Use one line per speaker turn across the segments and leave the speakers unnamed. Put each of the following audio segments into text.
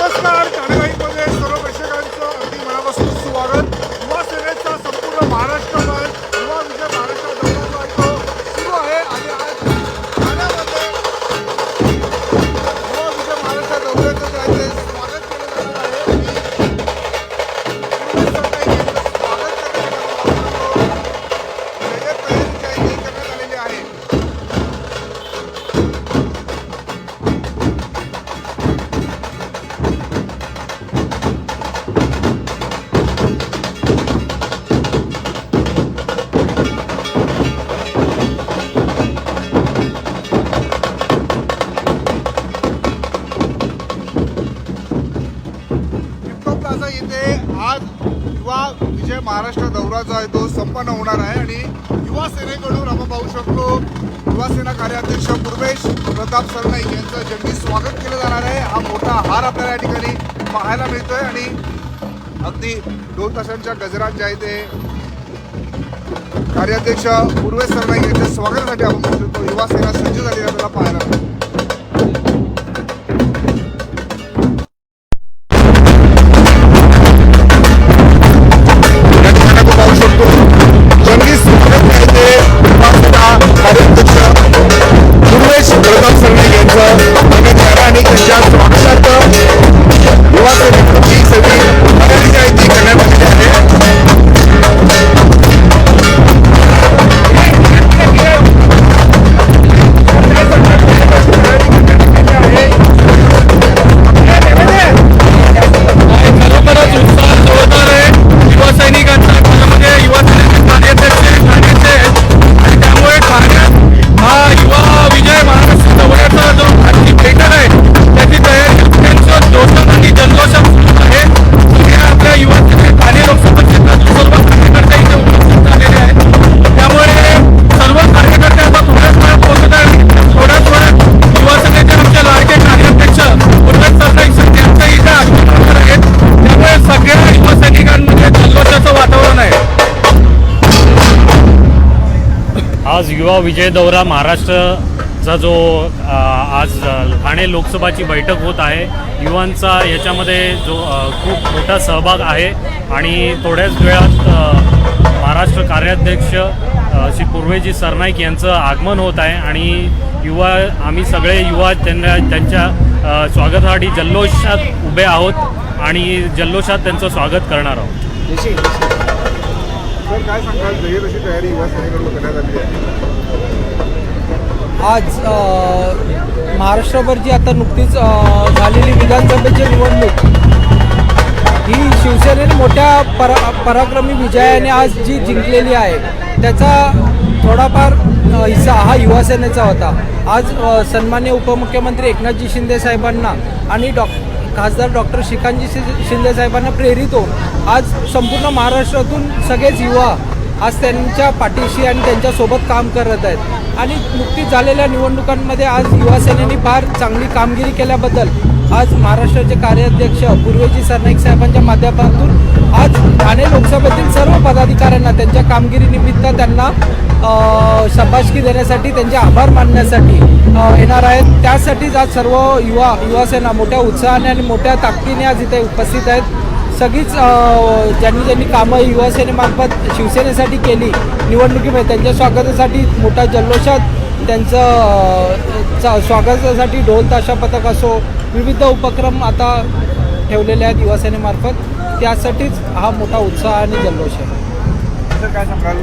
नमस्कार माझा इथे आज युवा विजय महाराष्ट्र दौरा जो आहे तो संपन्न होणार आहे आणि युवा सेनेकडून आपण पाहू शकतो युवासेना कार्याध्यक्ष पूर्वेश प्रताप सरनाईक यांचं जंगी स्वागत केलं जाणार आहे. हा मोठा हार आपल्याला या ठिकाणी पाहायला मिळतोय आणि अगदी दोन तासांच्या गजरात जे आहे ते कार्याध्यक्ष पूर्वेश सरनाईक यांच्या स्वागतासाठी आपण पाहू शकतो. युवासेना
सज्ज झाली विजय
दौरा महाराष्ट्रचा जो आज ठाणे लोकसभाची बैठक होत आहे युवांचा याच्यामध्ये जो खूप मोठा सहभाग आहे आणि थोड्याच वेळात महाराष्ट्र कार्याध्यक्ष श्री पूर्वेजी सरनाईक यांचं आगमन होत आहे आणि युवा आम्ही सगळे युवा त्यांना त्यांच्या स्वागतासाठी जल्लोषात उभे आहोत आणि जल्लोषात त्यांचं स्वागत करणार आहोत.
सर काय सांगाल? जय्यत अशी तयारी युवासेनेकडून करण्यात आली आहे.
आज महाराष्ट्रभर जी आता नुकतीच झालेली विधानसभेची निवडणूक ही शिवसेनेने मोठ्या परा पराक्रमी विजयाने आज जी जिंकलेली आहे त्याचा थोडाफार हिस्सा हा युवासेनेचा होता. आज सन्मान्य उपमुख्यमंत्री एकनाथजी शिंदे साहेबांना आणि डॉ खासदार डॉक्टर शिकांजी शि- शिंदे साहेबांना प्रेरित होऊन आज संपूर्ण महाराष्ट्रातून सगळेच युवा आज त्यांच्या पाठीशी आणि त्यांच्यासोबत काम करत आहेत. आणि नुकतीच झालेल्या निवडणुकांमध्ये आज युवासेनेने फार चांगली कामगिरी केल्याबद्दल आज महाराष्ट्राचे कार्याध्यक्ष पूर्वेजी सरनाईक साहेबांच्या माध्यमातून आज ठाणे लोकसभेतील सर्व पदाधिकाऱ्यांना त्यांच्या कामगिरीनिमित्त त्यांना शाबासकी देण्यासाठी त्यांचे आभार मानण्यासाठी येणार आहेत. त्यासाठीच आज सर्व युवा युवासेना मोठ्या उत्साहाने आणि मोठ्या ताकदीने आज इथे उपस्थित आहेत. सगळीच ज्यांनी ज्यांनी कामं युवासेनेमार्फत शिवसेनेसाठी केली निवडणुकीमध्ये त्यांच्या स्वागतासाठी मोठ्या जल्लोषात त्यांचं चा- स्वागतासाठी ढोल ताशा पथक असो विविध उपक्रम आता ठेवलेले आहेत युवासेनेमार्फत. त्यासाठीच हा मोठा उत्साह आणि जल्लोष आहे.
सर काय सांगाल?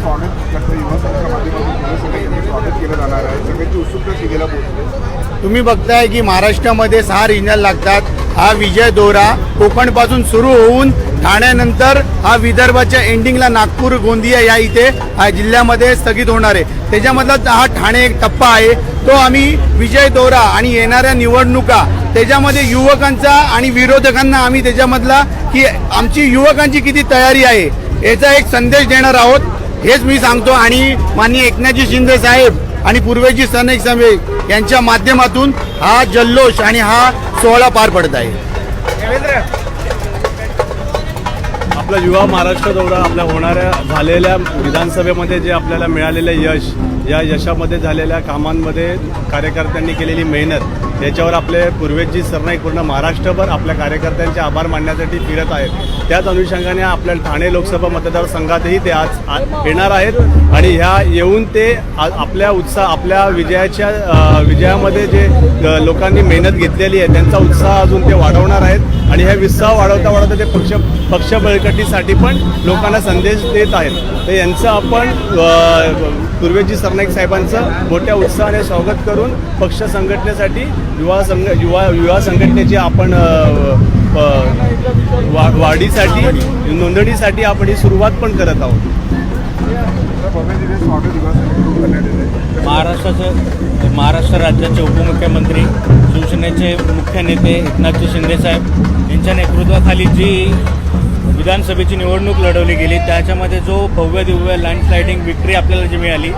स्वागत करतो युवा माध्यमातून युवा स्वागत केलं जाणार आहे. सगळ्यांची उत्सुकता शिगेला पोहोचते.
तुम्ही बघताय की महाराष्ट्रामध्ये सहा रिजनल लागतात. हा विजय दौरा कोकणपासून सुरू होऊन ठाण्यानंतर हा विदर्भाच्या एंडिंगला नागपूर गोंदिया या इथे हा जिल्ह्यामध्ये स्थगित होणार आहे. त्याच्यामधला हा ठाणे एक टप्पा आहे. तो आम्ही विजय दौरा आणि येणाऱ्या निवडणुका त्याच्यामध्ये युवकांचा आणि विरोधकांना आम्ही त्याच्यामधला की आमची युवकांची किती तयारी आहे याचा एक संदेश देणार आहोत. हेच मी सांगतो आणि माननीय एकनाथजी शिंदे साहेब आणि पूर्वेजी सनैक साहेब यांच्या माध्यमातून हा जल्लोष आणि हा सोहळा पार पडत आहे.
आपला युवा महाराष्ट्र दौरा आपल्या होणाऱ्या झालेल्या विधानसभेमध्ये जे आपल्याला मिळालेलं यश या यशामध्ये झालेल्या कामांमध्ये कार्यकर्त्यांनी केलेली मेहनत
याच्यावर आपले पूर्वेजी सरनाईक पूर्ण महाराष्ट्रभर आपल्या कार्यकर्त्यांचे आभार मानण्यासाठी फिरत आहेत. त्याच अनुषंगाने आपल्या ठाणे लोकसभा मतदारसंघातही ते आज येणार आहेत आणि ह्या येऊन ते आपल्या उत्साह आपल्या विजयाच्या विजयामध्ये जे लोकांनी मेहनत घेतलेली आहे त्यांचा उत्साह अजून ते वाढवणार आहेत. आणि ह्या उत्साह वाढवता वाढवता ते पक्ष पक्ष बळकटीसाठी पण लोकांना संदेश देत आहेत. तर यांचं आपण पूर्वेजी सरनाईक साहेबांचं मोठ्या उत्साहाने स्वागत करून पक्ष संघटनेसाठी युवा संघ युवा युवा संघटनेची आपण वा वाढीसाठी नोंदणीसाठी आपण ही सुरुवात पण करत आहोत.
महाराष्ट्राचं
महाराष्ट्राचे महाराष्ट्र राज्याचे उपमुख्यमंत्री शिवसेनेचे मुख्य नेते एकनाथजी शिंदेसाहेब यांच्या नेतृत्वाखाली जी विधानसभेची निवडणूक लढवली गेली त्याच्यामध्ये जो भव्य दिव्य लँडस्लायडिंग विक्ट्री आपल्याला जी मिळाली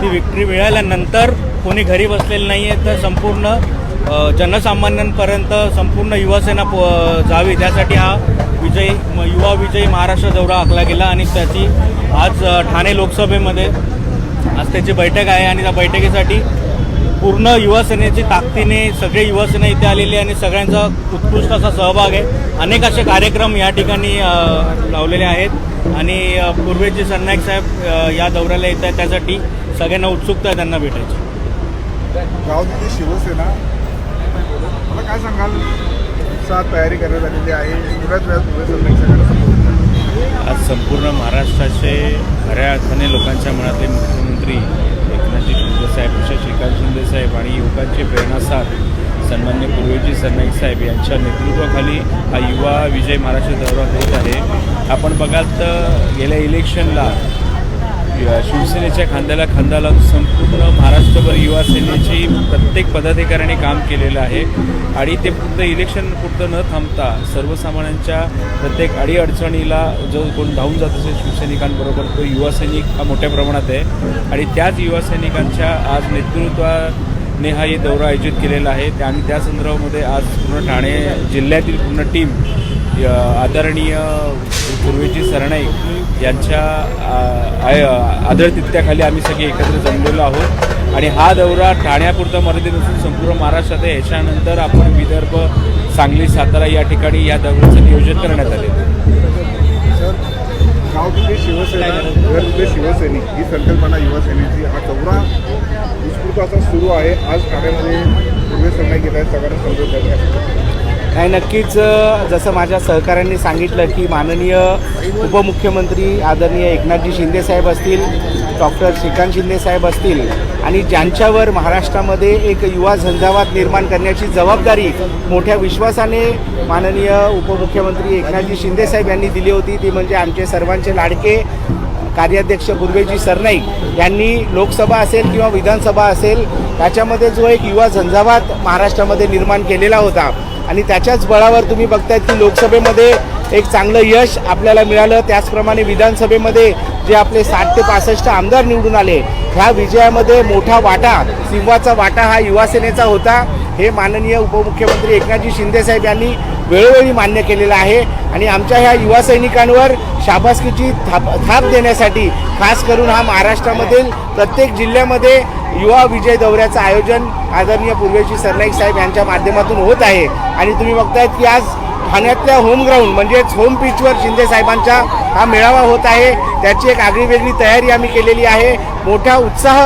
ती विक्ट्री मिळाल्यानंतर कोणी घरी बसलेलं नाही आहे तर संपूर्ण जनसामान्यांपर्यंत संपूर्ण युवासेना पो जावी. त्यासाठी हा विजय म- युवा विजयी महाराष्ट्र दौरा आखला गेला आणि त्याची आज ठाणे लोकसभेमध्ये आज त्याची बैठक आहे आणि त्या बैठकीसाठी पूर्ण युवासेनेची ताकदीने सगळे युवासेना इथे आलेली आणि सगळ्यांचा उत्कृष्ट असा सहभाग आहे. अनेक असे कार्यक्रम या ठिकाणी लावलेले आहेत. आणि अ, पूर्वेजी सरनाईक साहेब या दौऱ्याला येत आहेत. त्यासाठी सगळ्यांना उत्सुकता आहे त्यांना भेटायची.
तिथे शिवसेना. मला काय सांगाल? तयारी करण्यात आलेली आहे.
आज संपूर्ण महाराष्ट्राचे खऱ्या अर्थाने लोकांच्या मनातले मुख्यमंत्री एकनाथजी शिंदेसाहेब उषा श्रीकांत शिंदेसाहेब आणि युवकांचे प्रेरणासार सन्मान्य पूर्वेजी सरनाईक साहेब यांच्या नेतृत्वाखाली हा युवा विजय महाराष्ट्र दौरा होत आहे. आपण बघाल तर गेल्या इलेक्शनला शिवसेनेच्या खांद्याला खांदा लावून संपूर्ण महाराष्ट्र युवा सेनेची प्रत्येक पदाधिकाऱ्याने काम केलेलं आहे. आणि ते फक्त इलेक्शन पुरतं न थांबता सर्वसामान्यांच्या प्रत्येक अडीअडचणीला जो कोण धावून जात असेल शिवसैनिकांबरोबर तो युवा सैनिक हा मोठ्या प्रमाणात आहे. आणि त्याच युवा सैनिकांच्या आज नेतृत्वाने हा हे दौरा आयोजित केलेला आहे. त्या- आणि त्या संदर्भामध्ये आज पूर्ण ठाणे जिल्ह्यातील पूर्ण टीम आदरणीय पूर्वेची सरनाईक यांच्या आय- आदरतित्याखाली आम्ही सगळे एकत्र जमलेलो आहोत. आणि हा दौरा ठाण्यापुरता मर्यादित नसून संपूर्ण महाराष्ट्रात आहे. याच्यानंतर आपण विदर्भ सांगली सातारा या ठिकाणी या दौऱ्याचं नियोजन करण्यात आले
सर गाव शिवसेना घर शिवसैनिक ही संकल्पना युवासेनेची. हा दौरा उत्स्फूर्त असा सुरू आहे. आज ठाण्यामध्ये पूर्व सरनाईक येत आहेत सगळ्यांना संबोधित
नाही नक्कीच जसं माझ्या सहकाऱ्यांनी सांगितलं की माननीय उपमुख्यमंत्री आदरणीय एकनाथजी शिंदेसाहेब असतील डॉक्टर श्रीकांत शिंदेसाहेब असतील आणि ज्यांच्यावर महाराष्ट्रामध्ये एक युवा झंझावात निर्माण करण्याची जबाबदारी मोठ्या विश्वासाने माननीय उपमुख्यमंत्री एकनाथजी शिंदेसाहेब यांनी दिली होती ती म्हणजे आमचे सर्वांचे लाडके कार्याध्यक्ष गुरवेजी सरनाईक यांनी लोकसभा असेल किंवा विधानसभा असेल त्याच्यामध्ये जो एक युवा झंझावात महाराष्ट्रामध्ये निर्माण केलेला होता. आणि त्याच्याच बळावर तुम्ही बघताय की लोकसभेमध्ये एक चांगलं यश आपल्याला मिळालं. त्याचप्रमाणे विधानसभेमध्ये जे आपले साठ ते पासष्ट आमदार निवडून आले ह्या विजयामध्ये मोठा वाटा सिंहाचा वाटा हा युवासेनेचा होता. हे माननीय उपमुख्यमंत्री एकनाथजी शिंदेसाहेब यांनी वेळोवेळी मान्य केलेलं आहे. आणि आमच्या ह्या युवा सैनिकांवर शाबासकीची थाप थाप देण्यासाठी खास करून हा महाराष्ट्रामधील प्रत्येक जिल्ह्यामध्ये युवा विजय दौऱ्याचं आयोजन आदरणीय पूर्वेजी सरनाईक साहेब यांच्या माध्यमातून होत आहे. आणि तुम्ही बघतायत की आज ठाण्यातल्या होम ग्राउंड म्हणजेच होम पिचवर शिंदे साहेबांचा हा मेळावा होत आहे. त्याची एक आगळीवेगळी तयारी आम्ही केलेली आहे. मोठा उत्साह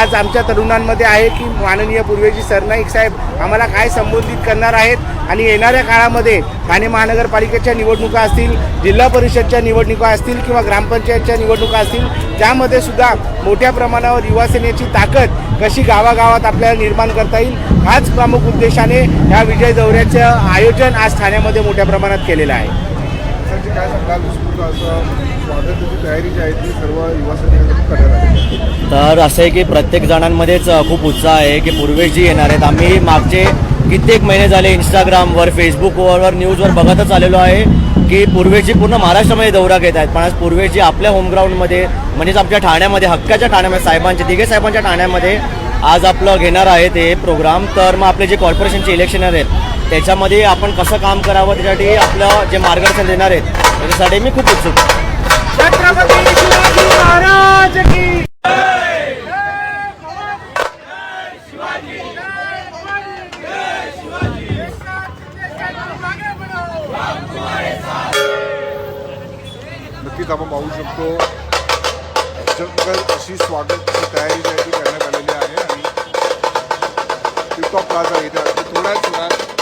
आज आमच्या तरुणांमध्ये आहे की माननीय पूर्वेजी सरनाईक साहेब आम्हाला काय संबोधित करणार आहेत? आणि येणाऱ्या काळामध्ये ठाणे महानगरपालिकेच्या निवडणुका असतील जिल्हा परिषदच्या निवडणुका असतील किंवा ग्रामपंचायतच्या निवडणुका असतील त्यामध्ये सुद्धा मोठ्या प्रमाणावर युवासेनेची ताकद कशी गावागावात आपल्याला निर्माण करता येईल हाच प्रमुख उद्देशाने ह्या विजय दौऱ्याचं आयोजन आज ठाण्यामध्ये मोठ्या प्रमाणात केलेलं आहे.
सर काय सांगाल? उत्स्फूर्त असं स्वागताची तयारी जी आहे ती सर्व युवा सैनिकांकडून करण्यात आली आहे.
तर असं आहे की प्रत्येक जणांमध्येच खूप उत्साह आहे की पूर्वेजी येणार आहेत. आम्ही मागचे कित्येक महिने झाले इंस्टाग्रामवर फेसबुकवर न्यूजवर बघतच आलेलो आहे की पूर्वेची पूर्ण महाराष्ट्रामध्ये दौरा घेत आहेत. पण आज पूर्वेची आपल्या होमग्राऊंडमध्ये म्हणजेच आमच्या ठाण्यामध्ये हक्काच्या ठाण्यामध्ये साहेबांच्या दिघे साहेबांच्या ठाण्यामध्ये आज आपलं घेणार आहे ते प्रोग्राम तर मग आपले जे कॉर्पोरेशनचे इलेक्शन आहेत त्याच्यामध्ये आपण कसं काम करावं? त्याच्यासाठी आपलं जे मार्गदर्शन देणार आहेत त्याच्यासाठी मी खूप उत्सुक
नक्कीच आपण पाहू शकतो. जंगल अशी स्वागत तयारी करण्यात आलेली आहे. आणि टिपटॉप प्लाझा येथे थोड्याच वेळात